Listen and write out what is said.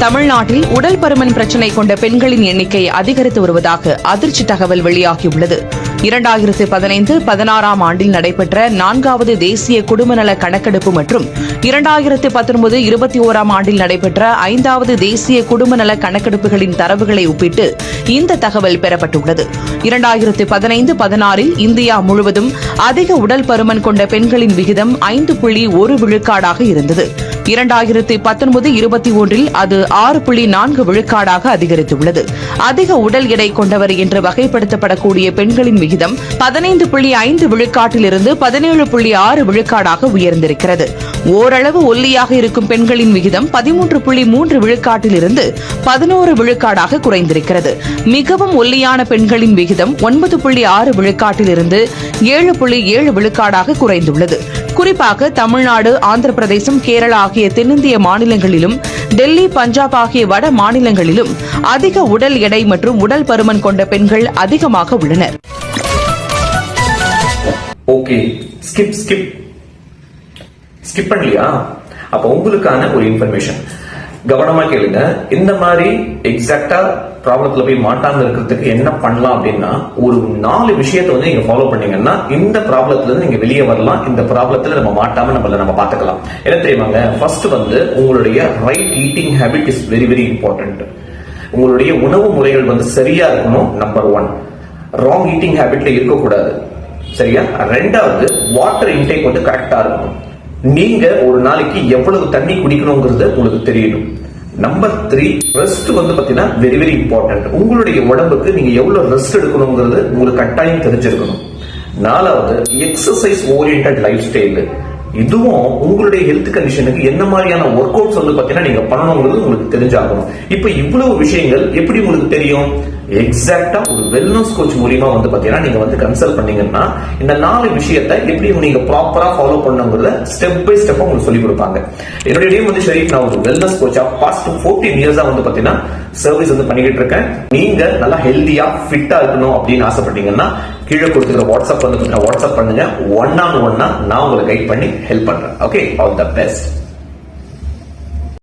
தமிழ்நாட்டில் உடல் பருமன் பிரச்சினை கொண்ட பெண்களின் எண்ணிக்கை அதிகரித்து வருவதாக அதிர்ச்சி தகவல் வெளியாகியுள்ளது. இரண்டாயிரத்து பதினைந்து பதினாறாம் ஆண்டில் நடைபெற்ற நான்காவது தேசிய குடும்பநல கணக்கெடுப்பு மற்றும் இரண்டாயிரத்து பத்தொன்பது இருபத்தி ஓராம் ஆண்டில் நடைபெற்ற ஐந்தாவது தேசிய குடும்பநல கணக்கெடுப்புகளின் தரவுகளை ஒப்பிட்டு இந்த தகவல் பெறப்பட்டுள்ளது. இரண்டாயிரத்து பதினைந்து பதினாறில் இந்தியா முழுவதும் அதிக உடல் பருமன் கொண்ட பெண்களின் விகிதம் ஐந்து புள்ளி ஒரு விழுக்காடாக இருந்தது. இரண்டாயிரத்தி பத்தொன்பது இருபத்தி ஒன்றில் அது ஆறு புள்ளி நான்கு விழுக்காடாக அதிகரித்துள்ளது. அதிக உடல் எடை கொண்டவர் என்று வகைப்படுத்தப்படக்கூடிய பெண்களின் விகிதம் பதினைந்து புள்ளி ஐந்து விழுக்காட்டிலிருந்து பதினேழு புள்ளி ஆறு விழுக்காடாக உயர்ந்திருக்கிறது. ஓரளவு ஒல்லியாக இருக்கும் பெண்களின் விகிதம் பதிமூன்று புள்ளி மூன்று விழுக்காட்டிலிருந்து பதினோரு விழுக்காடாக குறைந்திருக்கிறது. மிகவும் ஒல்லியான பெண்களின் விகிதம் ஒன்பது புள்ளி ஆறு விழுக்காட்டிலிருந்து ஏழு புள்ளி ஏழு விழுக்காடாக குறைந்துள்ளது. குறிப்பாக தமிழ்நாடு ஆந்திர பிரதேசம் கேரளா ஆகிய தென்னிந்திய மாநிலங்களிலும் டெல்லி பஞ்சாப் ஆகிய வட மாநிலங்களிலும் அதிக உடல் எடை மற்றும் உடல் பருமன் கொண்ட பெண்கள் அதிகமாக உள்ளனர். ஓகே. Skip skip. ஸ்கிப் பண்ணலையா? அப்ப உங்களுக்கான ஒரு இன்ஃபர்மேஷன். கவனமா கேளுங்க. இந்த மாதிரி எக்ஸாக்டா ப்ராப்ளத்துல போய் மாட்டாம இருக்கிறதுக்கு என்ன பண்ணலாம் அப்படின்னா ஒரு நாலு விஷயத்த வந்து நீங்க ஃபாலோ பண்ணீங்கன்னா இந்த ப்ராப்ளத்துல இருந்து நீங்க வெளியே வரலாம். இந்த ப்ராப்ளத்துல நம்ம மாட்டாம நம்மள நம்ம பாத்துக்கலாம் என்ன தெரியுமாங்க? ஃபர்ஸ்ட் வந்து உங்களுடைய right eating habit is very very important உங்களுடைய உணவு முறைகள் வந்து சரியா இருக்கணும் நம்பர் ஒன் ராங் ஈட்டிங் ஹேபிட்ல இருக்கக்கூடாது. சரியா? ரெண்டாவது வாட்டர் இன்டேக் வந்து கரெக்டா இருக்கணும். நீங்க ஒரு நாளைக்கு எவ்வளவு தண்ணி குடிக்கணுங்கிறது உங்களுக்கு தெரியணும். நம்பர் த்ரீ ரெஸ்ட் வந்து பாத்தீங்கன்னா வெரி வெரி இம்பார்ட்டன்ட் உங்களுடைய உடம்புக்கு நீங்க எவ்வளவு ரெஸ்ட் எடுக்கணுங்கிறது உங்களுக்கு கட்டாயம் தெரிஞ்சிருக்கணும். நாலாவது எக்ஸசைஸ் ஓரியன்ட் லைஃப் ஸ்டைல் இதுவும் உங்களுடைய ஹெல்த் கண்டிஷனுக்கு என்ன மாதிரியான ஒர்க் அவுட்ஸ் வந்து பாத்தீங்கன்னா நீங்க பண்ணணுங்கிறது உங்களுக்கு தெரிஞ்சாகணும். இப்ப இவ்வளவு விஷயங்கள் எப்படி உங்களுக்கு தெரியும்? எக்ஸாக்டா ஒரு வெல்னஸ் கோச் மூலியமா வந்து பாத்தீங்கன்னா நீங்க வந்து கன்சல்ட் பண்ணீங்கன்னா இந்த நாலு விஷயத்தை எப்படி நீங்க ப்ராப்பரா ஃபாலோ பண்ணுங்கிறத ஸ்டெப் பை ஸ்டெப் உங்களுக்கு சொல்லி கொடுப்பாங்க. என்னுடைய நேம் வந்து ஷெரீப். நான் ஒரு வெல்னஸ் கோச்சா பாஸ்ட் ஃபோர்டீன் இயர்ஸா வந்து பாத்தீங்கன்னா சர்வீஸ் வந்து பண்ணிக்கிட்டு இருக்கேன். நீங்க நல்லா ஹெல்த்தியா ஃபிட்டா இருக்கணும் அப்படின்னு ஆசைப்பட்டீங்கன்னா கீழே கொடுத்துருக்க வாட்ஸ்அப் வந்து வாட்ஸ்அப் பண்ணுங்க. ஒன் ஆன் ஒன்னா நான் உங்களுக்கு கைட் பண்ணி ஹெல்ப் பண்றேன். Okay all the best